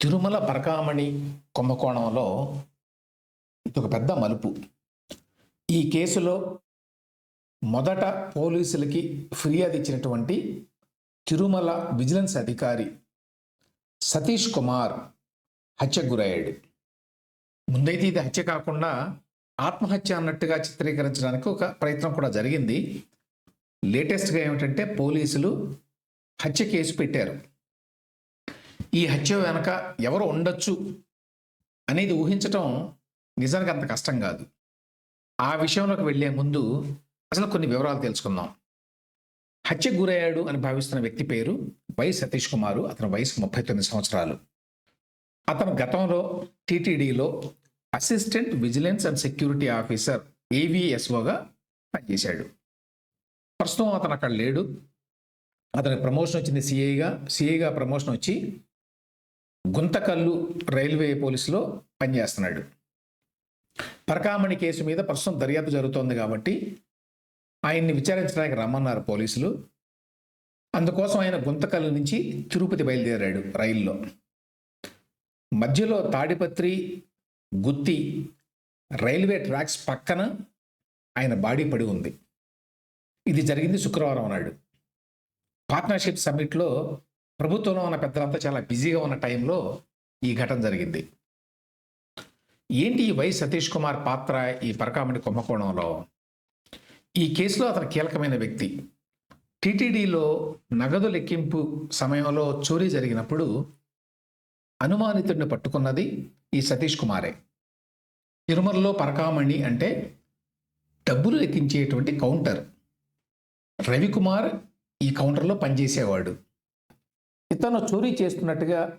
తిరుమల పరకామణి కుంభకోణంలో ఇది ఒక పెద్ద మలుపు. ఈ కేసులో మొదట పోలీసులకి ఫిర్యాదు ఇచ్చినటువంటి తిరుమల విజిలెన్స్ అధికారి సతీష్ కుమార్ హత్యకు గురయ్యాడు. ముందైతే ఇది హత్య కాకుండా ఆత్మహత్య అన్నట్టుగా చిత్రీకరించడానికి ఒక ప్రయత్నం కూడా జరిగింది. లేటెస్ట్గా ఏమిటంటే పోలీసులు హత్య కేసు పెట్టారు. ఈ హత్య వెనక ఎవరు ఉండొచ్చు అనేది ఊహించటం నిజానికి అంత కష్టం కాదు. ఆ విషయంలోకి వెళ్ళే ముందు అసలు కొన్ని వివరాలు తెలుసుకుందాం. హత్యకు గురయ్యాడు అని భావిస్తున్న వ్యక్తి పేరు వై సతీష్ కుమారు. అతని వయసు ముప్పై తొమ్మిది సంవత్సరాలు. అతను గతంలో టీటీడీలో assistant vigilance and security officer ఏవిఎస్ఓగా పనిచేశాడు. ప్రస్తుతం అతను అక్కడ లేడు. అతనికి ప్రమోషన్ వచ్చింది సిఐగా సిఐగా ప్రమోషన్ వచ్చి గుంతకల్లు రైల్వే పోలీసులో పనిచేస్తున్నాడు. పరకామణి కేసు మీద ప్రస్తుతం దర్యాప్తు జరుగుతోంది కాబట్టి ఆయన్ని విచారించడానికి రమ్మన్నారు పోలీసులు. అందుకోసం ఆయన గుంతకల్లు నుంచి తిరుపతి బయలుదేరాడు రైల్లో. మధ్యలో తాడిపత్రి గుత్తి రైల్వే ట్రాక్స్ పక్కన ఆయన బాడీ పడి ఉంది. ఇది జరిగింది శుక్రవారం నాడు. పార్ట్నర్షిప్ సమ్మిట్లో ప్రభుత్వంలో ఉన్న పెద్దలంతా చాలా బిజీగా ఉన్న టైంలో ఈ ఘటన జరిగింది. ఏంటి ఈ వై సతీష్ కుమార్ పాత్ర ఈ పరకామణి కుంభకోణంలో? ఈ కేసులో అతను కీలకమైన వ్యక్తి. టీటీడీలో నగదు లెక్కింపు సమయంలో చోరీ జరిగినప్పుడు అనుమానితుడిని పట్టుకున్నది ఈ సతీష్ కుమారే. తిరుమలలో పరకామణి అంటే డబ్బులు లెక్కించేటువంటి కౌంటర్. రవికుమార్ ఈ కౌంటర్లో పనిచేసేవాడు. ఇతను చోరీ చేస్తున్నట్టుగా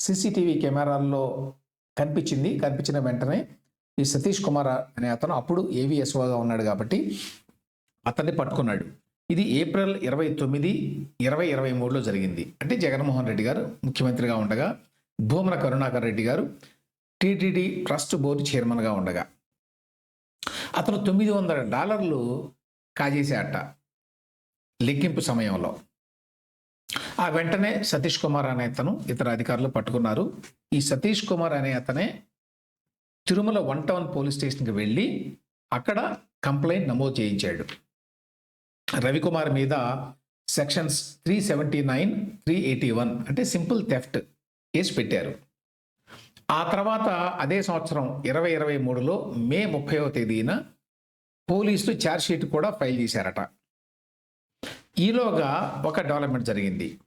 సీసీటీవీ కెమెరాల్లో కనిపించింది. కనిపించిన వెంటనే ఈ సతీష్ కుమార్ అనే అతను అప్పుడు ఏవిఎస్ఓగా ఉన్నాడు కాబట్టి అతన్ని పట్టుకున్నాడు. ఇది ఏప్రిల్ ఇరవై తొమ్మిది ఇరవై ఇరవై మూడులో జరిగింది. అంటే జగన్మోహన్ రెడ్డి గారు ముఖ్యమంత్రిగా ఉండగా భూమన కరుణాకర్ రెడ్డి గారు టీటీడీ ట్రస్ట్ బోర్డు చైర్మన్గా ఉండగా. అతను తొమ్మిది వందల డాలర్లు కాజేశాట లెక్కింపు సమయంలో. ఆ వెంటనే సతీష్ కుమార్ అనే అతను ఇతర అధికారులు పట్టుకున్నారు. ఈ సతీష్ కుమార్ అనే అతనే తిరుమల వన్ టౌన్ పోలీస్ స్టేషన్కి వెళ్ళి అక్కడ కంప్లైంట్ నమోదు చేయించాడు. రవికుమార్ మీద sections three seventy nine three eighty one అంటే సింపుల్ థెఫ్ట్ కేసు పెట్టారు. ఆ తర్వాత అదే సంవత్సరం ఇరవై ఇరవై మూడులో మే ముప్పైవ తేదీన పోలీసులు ఛార్జ్షీట్ కూడా ఫైల్ చేశారట. ఈలోగా ఒక డెవలప్మెంట్ జరిగింది.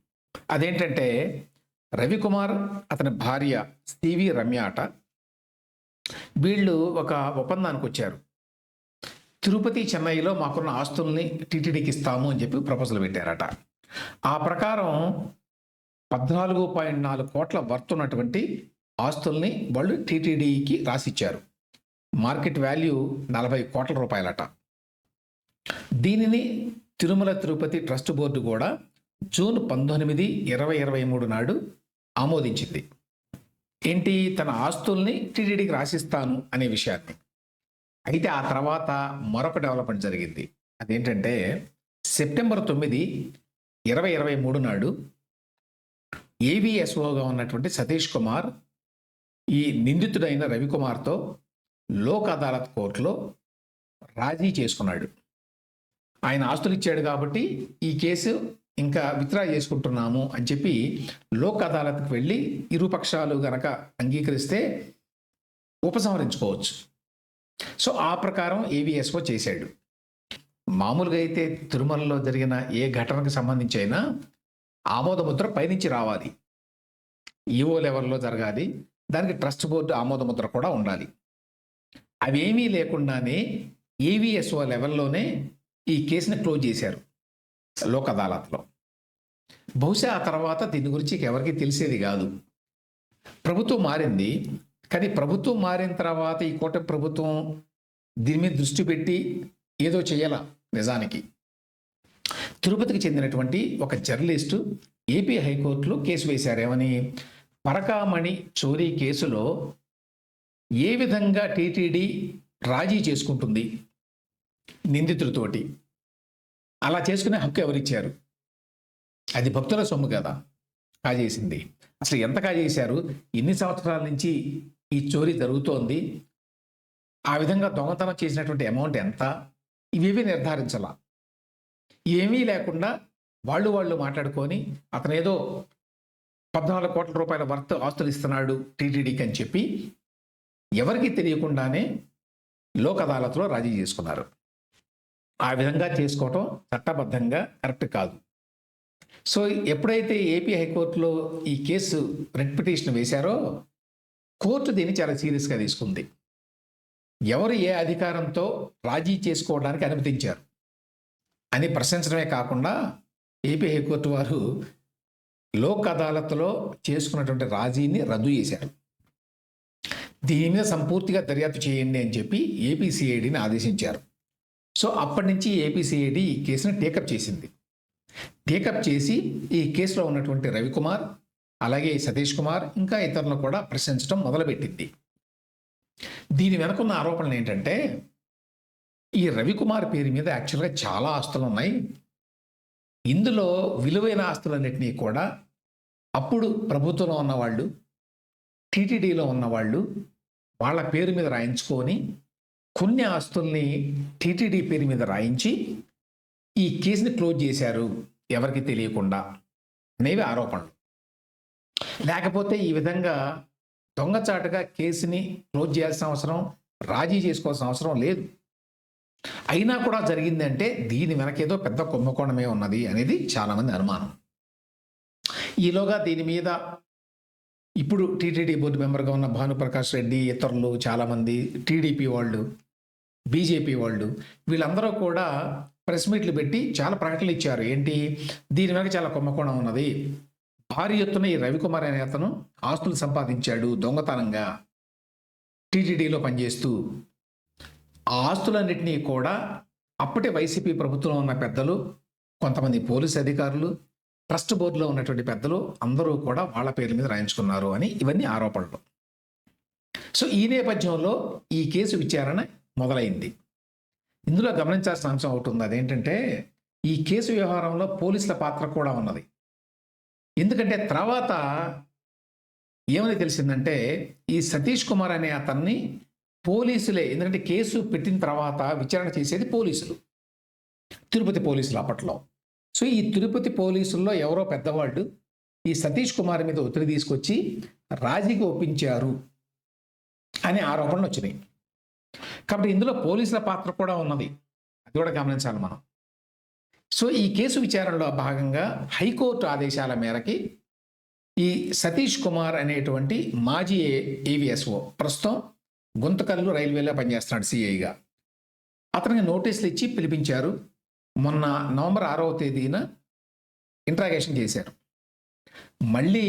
అదేంటంటే రవికుమార్ అతని భార్య సివి రమ్య అట వీళ్ళు ఒక ఒప్పందానికి వచ్చారు. తిరుపతి చెన్నైలో మాకున్న ఆస్తుల్ని టీటీడీకి ఇస్తాము అని చెప్పి ప్రపోజల్ పెట్టారట. ఆ ప్రకారం పద్నాలుగు పాయింట్ నాలుగు కోట్ల వర్త్ ఉన్నటువంటి ఆస్తుల్ని వాళ్ళు టీటీడీకి రాసిచ్చారు. మార్కెట్ వాల్యూ నలభై కోట్ల రూపాయలట. దీనిని తిరుమల తిరుపతి ట్రస్ట్ బోర్డు కూడా జూన్ పంతొమ్మిది ఇరవై ఇరవై మూడు నాడు ఆమోదించింది. ఏంటి? తన ఆస్తుల్ని టీటీడీకి రాసిస్తాను అనే విషయాన్ని. అయితే ఆ తర్వాత మరొక డెవలప్మెంట్ జరిగింది. అదేంటంటే సెప్టెంబర్ తొమ్మిది ఇరవై ఇరవై మూడు నాడు ఏవిఎస్ఓగా ఉన్నటువంటి సతీష్ కుమార్ ఈ నిందితుడైన రవికుమార్తో లోక్ అదాలత్ కోర్టులో రాజీ చేసుకున్నాడు. ఆయన ఆస్తులు ఇచ్చాడు కాబట్టి ఈ కేసు ఇంకా విత్డ్రా చేసుకుంటున్నాము అని చెప్పి లోక్ అదాలత్కి వెళ్ళి ఇరుపక్షాలు గనక అంగీకరిస్తే ఉపసంహరించుకోవచ్చు. సో ఆ ప్రకారం ఏవిఎస్ఓ చేశాడు. మామూలుగా అయితే తిరుమలలో జరిగిన ఏ ఘటనకు సంబంధించి అయినా ఆమోదముద్ర పైనుంచి రావాలి. ఈఓ లెవెల్లో జరగాలి. దానికి ట్రస్ట్ బోర్డు ఆమోదముద్ర కూడా ఉండాలి. అవేమీ లేకుండానే ఏవిఎస్ఓ లెవెల్లోనే ఈ కేసుని క్లోజ్ చేశారు లోక్ అదాలత్లో బహుశా ఆ తర్వాత దీని గురించి ఎవరికి తెలిసేది కాదు. ప్రభుత్వం మారింది. కానీ ప్రభుత్వం మారిన తర్వాత ఈ కూటమి ప్రభుత్వం దీని మీద దృష్టి పెట్టి ఏదో చేయాల నిజానికి. తిరుపతికి చెందినటువంటి ఒక జర్నలిస్టు ఏపీ హైకోర్టులో కేసు వేశారేమని పరకామణి చోరీ కేసులో ఏ విధంగా టీటీడీ రాజీ చేసుకుంటుంది నిందితుడితోటి అలా చేసుకునే హక్కు ఎవరిచ్చారు? అది భక్తుల సొమ్ము కదా. కాజేసింది. అసలు ఎంత కాజేశారు? ఎన్ని సంవత్సరాల నుంచి ఈ చోరీ జరుగుతోంది. ఆ విధంగా దొంగతనం చేసినటువంటి అమౌంట్ ఎంత? ఇవేవి నిర్ధారించాల. ఏమీ లేకుండా వాళ్ళు వాళ్ళు మాట్లాడుకొని అతను ఏదో పద్నాలుగు కోట్ల రూపాయల వర్త్ ఆస్తులు ఇస్తున్నాడు టీటీడీకి అని చెప్పి ఎవరికి తెలియకుండానే లోక్ అదాలత్లో రాజీ చేసుకున్నారు. ఆ విధంగా చేసుకోవటం చట్టబద్ధంగా కరెక్ట్ కాదు. సో ఎప్పుడైతే ఏపీ హైకోర్టులో ఈ కేసు రెడ్ పిటిషన్ వేశారో కోర్టు దీన్ని చాలా సీరియస్గా తీసుకుంది. ఎవరు ఏ అధికారంతో రాజీ చేసుకోవడానికి అనుమతించారు అని ప్రశ్నించడమే కాకుండా ఏపీ హైకోర్టు వారు లోక్ అదాలత్లో చేసుకున్నటువంటి రాజీని రద్దు చేశారు. దీని మీద సంపూర్తిగా దర్యాప్తు చేయండి అని చెప్పి ఏపీసీఐడిని ఆదేశించారు. సో అప్పటి నుంచి ఏపీసీఐడి ఈ కేసును టేకప్ చేసింది. టేకప్ చేసి ఈ కేసులో ఉన్నటువంటి రవికుమార్ అలాగే సతీష్ కుమార్ ఇంకా ఇతరులను కూడా ప్రశ్నించడం మొదలుపెట్టింది. దీని వెనుకున్న ఆరోపణలు ఏంటంటే ఈ రవికుమార్ పేరు మీద యాక్చువల్గా చాలా ఆస్తులు ఉన్నాయి. ఇందులో విలువైన ఆస్తులన్నింటినీ కూడా అప్పుడు ప్రభుత్వంలో ఉన్నవాళ్ళు టీటీడీలో ఉన్నవాళ్ళు వాళ్ళ పేరు మీద రాయించుకొని కొన్ని ఆస్తుల్ని టీటీడీ పేరు మీద రాయించి ఈ కేసుని క్లోజ్ చేశారు ఎవరికి తెలియకుండా? అనేవి ఆరోపణలు. లేకపోతే ఈ విధంగా దొంగచాటుగా కేసుని క్లోజ్ చేయాల్సిన అవసరం రాజీ చేసుకోవాల్సిన అవసరం లేదు. అయినా కూడా జరిగిందంటే దీని వెనకేదో పెద్ద కుంభకోణమే ఉన్నది అనేది చాలామంది అనుమానం. ఈలోగా దీని మీద ఇప్పుడు టీటీడీ బోర్డు మెంబర్గా ఉన్న భానుప్రకాష్ రెడ్డి ఇతరులు చాలామంది టీడీపీ వాళ్ళు బీజేపీ వాళ్ళు వీళ్ళందరూ కూడా ప్రెస్ మీట్లు పెట్టి చాలా ప్రకటనలు ఇచ్చారు. ఏంటి? దీని వెనక చాలా కుంభకోణం ఉన్నది. భారీ ఎత్తున ఈ రవికుమార్ అనే అతను ఆస్తులు సంపాదించాడు దొంగతనంగా. టీటీడీలో పనిచేస్తూ. ఆ ఆస్తులన్నింటినీ కూడా అప్పటి వైసీపీ ప్రభుత్వంలో ఉన్న పెద్దలు కొంతమంది పోలీస్ అధికారులు ట్రస్ట్ బోర్డులో ఉన్నటువంటి పెద్దలు అందరూ కూడా వాళ్ళ పేర్ల మీద రాయించుకున్నారు అని ఇవన్నీ ఆరోపణలు. సో ఈ నేపథ్యంలో ఈ కేసు విచారణ మొదలైంది. ఇందులో గమనించాల్సిన అంశం ఒకటి ఉంది. అదేంటంటే ఈ కేసు వ్యవహారంలో పోలీసుల పాత్ర కూడా ఉన్నది. ఎందుకంటే తర్వాత ఏమని తెలిసిందంటే ఈ సతీష్ కుమార్ అనే అతన్ని పోలీసులే ఎందుకంటే కేసు పెట్టిన తర్వాత విచారణ చేసేది పోలీసులు. తిరుపతి పోలీసులు అప్పట్లో. సో ఈ తిరుపతి పోలీసుల్లో ఎవరో పెద్దవాళ్ళు ఈ సతీష్ కుమార్ మీద ఒత్తిడి తీసుకొచ్చి రాజీకి ఒప్పించారు అనే ఆరోపణలు వచ్చినాయి. కాబట్టి ఇందులో పోలీసుల పాత్ర కూడా ఉన్నది. అది కూడా గమనించాలి మనం. సో ఈ కేసు విచారణలో భాగంగా హైకోర్టు ఆదేశాల మేరకి ఈ సతీష్ కుమార్ అనేటువంటి మాజీ ఏవిఎస్ఓ ప్రస్తుతం గుంతకల్లు రైల్వేలో పనిచేస్తున్నాడు సిఐగా. అతనికి నోటీసులు ఇచ్చి పిలిపించారు. మొన్న నవంబర్ ఆరవ తేదీన ఇంట్రాగేషన్ చేశారు. మళ్ళీ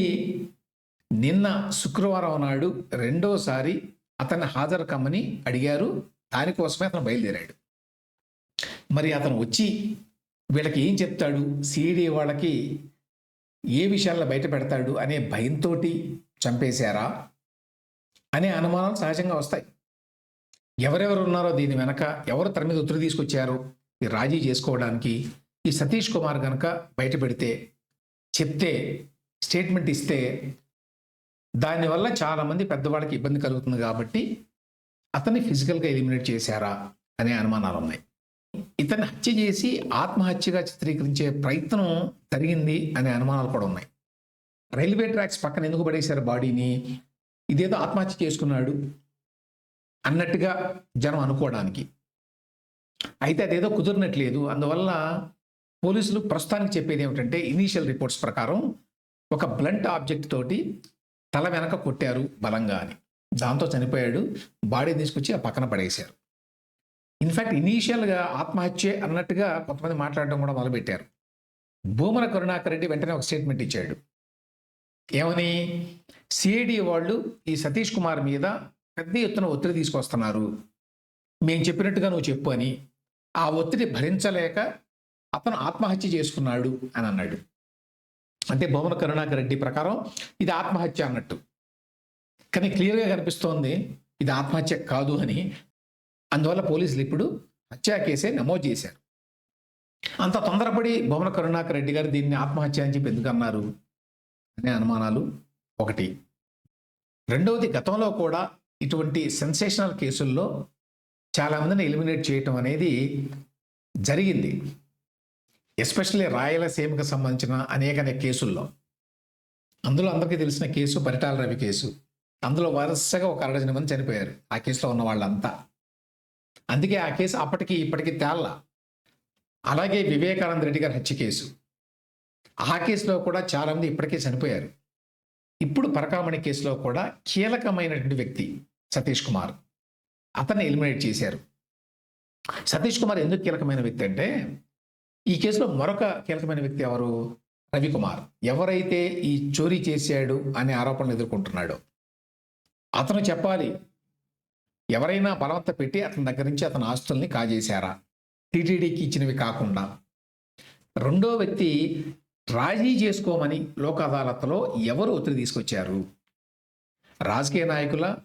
నిన్న శుక్రవారం నాడు రెండోసారి అతన్ని హాజరు కమ్మని అడిగారు. దానికోసమే అతను బయలుదేరాడు. మరి అతను వచ్చి వీళ్ళకి ఏం చెప్తాడు? సీడీ వాళ్ళకి ఏ విషయాల్లో బయట పెడతాడు? అనే భయంతో చంపేశారా? అనే అనుమానాలు సహజంగా వస్తాయి. ఎవరెవరు ఉన్నారో దీని వెనక ఎవరు తన మీద ఒత్తిడి తీసుకొచ్చారు? ఈ రాజీ చేసుకోవడానికి ఈ సతీష్ కుమార్ కనుక బయట పెడితే చెప్తే స్టేట్మెంట్ ఇస్తే దానివల్ల చాలామంది పెద్దవాళ్ళకి ఇబ్బంది కలుగుతుంది కాబట్టి అతన్ని ఫిజికల్గా ఎలిమినేట్ చేశారా అనే అనుమానాలు ఉన్నాయి ఇతన్ని హత్య చేసి ఆత్మహత్యగా చిత్రీకరించే ప్రయత్నం జరిగింది అనే అనుమానాలు కూడా ఉన్నాయి. రైల్వే ట్రాక్స్ పక్కన ఎందుకు పడేశారు బాడీని? ఇదేదో ఆత్మహత్య చేసుకున్నాడు అన్నట్టుగా జనం అనుకోవడానికి. అయితే అదేదో కుదిరినట్లేదు. అందువల్ల పోలీసులు ప్రస్తుతానికి చెప్పేది ఏమిటంటే ఇనీషియల్ రిపోర్ట్స్ ప్రకారం ఒక బ్లంట్ ఆబ్జెక్ట్ తోటి తల వెనక కొట్టారు బలంగా అని. దాంతో చనిపోయాడు. బాడీ తీసుకొచ్చి ఆ పక్కన పడేశారు. ఇన్ఫ్యాక్ట్ ఇనీషియల్గా ఆత్మహత్య అన్నట్టుగా కొంతమంది మాట్లాడడం కూడా మొదలుపెట్టారు. భూమన కరుణాకర్ రెడ్డి వెంటనే ఒక స్టేట్మెంట్ ఇచ్చాడు. ఏమని? సిఐడి వాళ్ళు ఈ సతీష్ కుమార్ మీద పెద్ద ఎత్తున ఒత్తిడి తీసుకొస్తున్నారు. మేము చెప్పినట్టుగా నువ్వు చెప్పు అని. ఆ ఒత్తిడి భరించలేక అతను ఆత్మహత్య చేసుకున్నాడు అని అన్నాడు. అంటే భువన కరుణాకర్ రెడ్డి ప్రకారం ఇది ఆత్మహత్య అన్నట్టు. కానీ క్లియర్గా కనిపిస్తోంది ఇది ఆత్మహత్య కాదు అని. అందువల్ల పోలీసులు ఇప్పుడు హత్యా కేసే నమోదు చేశారు. అంత తొందరపడి భువన కరుణాకర్ రెడ్డి గారు దీన్ని ఆత్మహత్య అని చెప్పి ఎందుకు అన్నారు అనే అనుమానాలు ఒకటి. రెండవది గతంలో కూడా ఇటువంటి సెన్సేషనల్ కేసుల్లో చాలామందిని ఎలిమినేట్ చేయటం అనేది జరిగింది. ఎస్పెషల్లీ రాయలసీమకు సంబంధించిన అనేక అనేక కేసుల్లో. అందులో అందరికీ తెలిసిన కేసు పరిటాల రవి కేసు. అందులో వరుసగా ఒక అరడజన మంది చనిపోయారు ఆ కేసులో ఉన్న వాళ్ళంతా. అందుకే ఆ కేసు అప్పటికి ఇప్పటికీ తేళ్ళ అలాగే వివేకానంద రెడ్డి గారి హత్య కేసు. ఆ కేసులో కూడా చాలామంది ఇప్పటికే చనిపోయారు. ఇప్పుడు పరకామణి కేసులో కూడా కీలకమైనటువంటి వ్యక్తి సతీష్ కుమార్. అతన్ని ఎలిమినేట్ చేశారు. సతీష్ కుమార్ ఎందుకు కీలకమైన వ్యక్తి అంటే ఈ కేసులో మరొక కీలకమైన వ్యక్తి ఎవరు? రవికుమార్. ఎవరైతే ఈ చోరీ చేశాడు అనే ఆరోపణలు ఎదుర్కొంటున్నాడో అతను చెప్పాలి ఎవరైనా బలవంత పెట్టి అతని దగ్గర నుంచి అతని ఆస్తుల్ని కాజేశారా? టీటీడీకి ఇచ్చినవి కాకుండా. రెండో వ్యక్తి రాజీ చేసుకోమని లోక్ అదాలత్లో ఎవరు ఒత్తిడి తీసుకొచ్చారు? రాజకీయ నాయకుల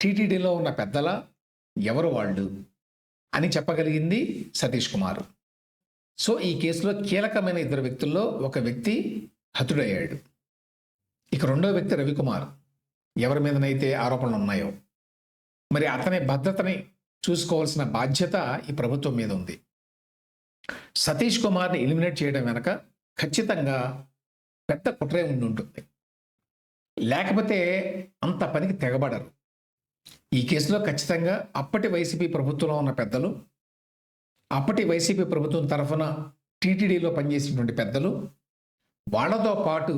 టీటీడీలో ఉన్న పెద్దల ఎవరు వాళ్ళు? అని చెప్పగలిగింది సతీష్ కుమార్. సో ఈ కేసులో కీలకమైన ఇద్దరు వ్యక్తుల్లో ఒక వ్యక్తి హతుడయ్యాడు. ఇక రెండో వ్యక్తి రవికుమార్. ఎవరి మీదనైతే ఆరోపణలు ఉన్నాయో. మరి అతని భద్రతని చూసుకోవాల్సిన బాధ్యత ఈ ప్రభుత్వం మీద ఉంది. సతీష్ కుమార్ని ఎలిమినేట్ చేయడం వెనక ఖచ్చితంగా పెద్ద కుట్రే ఉండి ఉంటుంది లేకపోతే అంత పనికి తెగబడరు. ఈ కేసులో ఖచ్చితంగా అప్పటి వైసీపీ ప్రభుత్వంలో ఉన్న పెద్దలు అప్పటి వైసీపీ ప్రభుత్వం తరఫున టీటీడీలో పనిచేసినటువంటి పెద్దలు వాళ్ళతో పాటు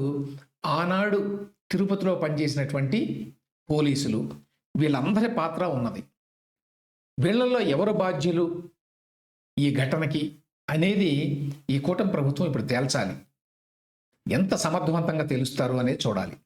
ఆనాడు తిరుపతిలో పనిచేసినటువంటి పోలీసులు వీళ్ళందరి పాత్ర ఉన్నది. వీళ్ళల్లో ఎవరు బాధ్యులు? ఈ ఘటనకి అనేది ఈ కూటమి ప్రభుత్వం ఇప్పుడు తేల్చాలి. ఎంత సమర్థవంతంగా తెలుస్తారు అనేది చూడాలి.